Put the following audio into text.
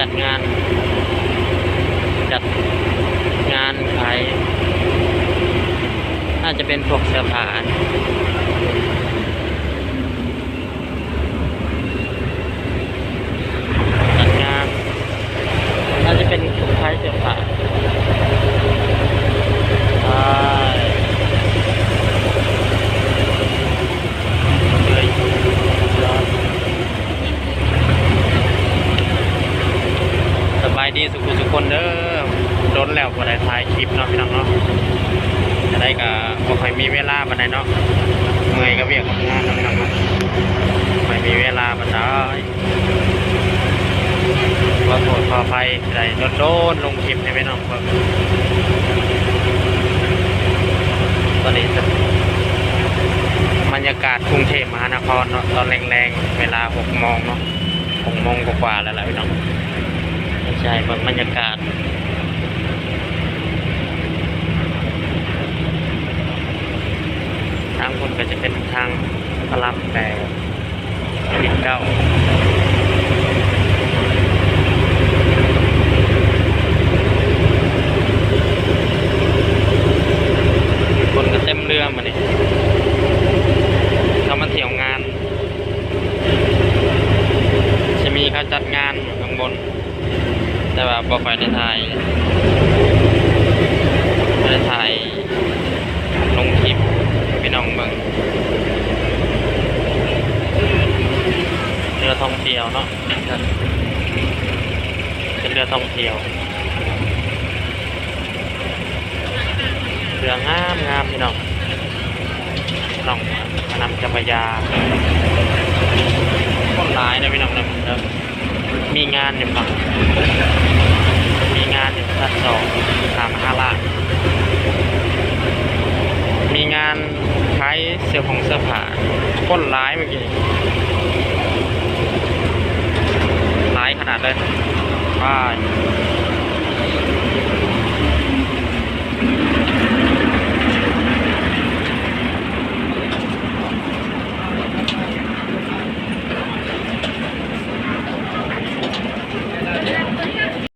จัดงาน จัดงานขายน่าจะเป็นพวกเสื้อผ้าีสุขุสุคนเด้อโดนแล้วบ่ได้ถ่ายคลิปเนาะพี่น้องเนาะจะได้ก็บ่ค่อยมีเวลาปานใดเนาะเมื่อยก็เวียกกับงานนำนำมาไม่มีเวลาปานใดขอโทษขออภัยได้โดนๆลงคลิปให้พี่น้องเบิ่งตอนนี้บรรยากาศกรุงเทพมหานครเนาะตอนแรงๆเวลา6โมงเนาะ6โมงกว่าๆแล้วล่ะพี่น้อง ใช่เบิ่งบรรยากาศทางคนก็จะเป็นทางพระรามแปดปิดเก้าคนก็เต็มเรือมานี่เขามาเที่ยวงาน จะมีเขาจัดงานอยู่ข้างบน แต่ว่าบ่ค่อยได้ถ่ายไม่ได้ถ่ายลงคลิปพี่น้องเบิ่งเรือท่องเที่ยวเนาะเป็นเรือท่องเที่ยวเรืองามงามพี่น้องน้องมานำจักรยาคนหลายนะพี่น้องนะเด้อมี งานอยู่ฝั่งมีงานอยู่ชั้นสองสามห้าล้านมีงานขายเสื้อผงเสื้อผ้าคนร้ายเมื่อกี้ร้ายขนาดเลยว้าย